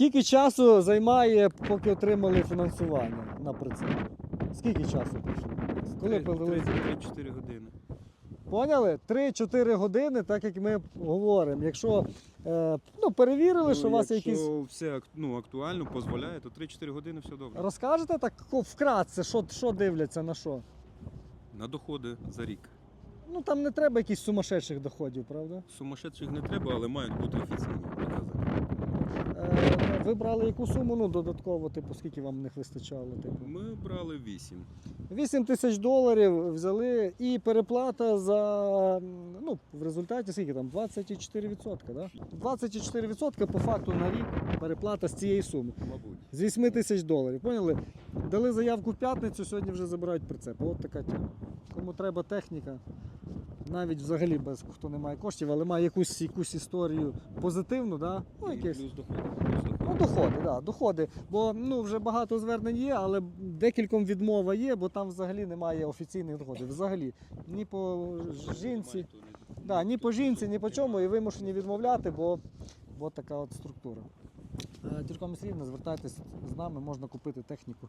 Скільки часу займає, поки отримали фінансування на прицеп? Скільки часу пішло? Коли повели? 3-4 години. Поняли? 3-4 години, так як ми говоримо. Якщо е, ну, перевірили, що у вас є якщо якісь. все ак- ну, актуально, дозволяє, то 3-4 години все добре. Розкажете так ко- вкратце, що, що дивляться на що? На доходи за рік. Ну там не треба якихось сумасшедших доходів, правда? Сумасшедших не треба, але мають бути офіційні показати. Е, ви брали яку суму ну, додатково, типу, скільки вам них вистачало? Типу? Ми брали 8. 8 тисяч доларів взяли і переплата за ну, в результаті скільки там? 24%, да? 24% по факту на рік переплата з цієї суми. Мабуть. З 8 тисяч доларів. Поняли? Дали заявку в п'ятницю, сьогодні вже забирають прицеп. От така тема. Кому треба техніка, навіть взагалі без хто не має коштів, але має якусь, якусь історію позитивну, да? ну, якесь. плюс доходи. Плюс доходи. Ну, доходи, да, доходи. Бо ну, вже багато звернень є, але декільком відмова є, бо там взагалі немає офіційних доходів. Взагалі. Ні по жінці, да, ні по жінці, ні по чому, і вимушені відмовляти, бо, бо така от структура. Е, Тірком Рівне, звертайтесь з нами, можна купити техніку.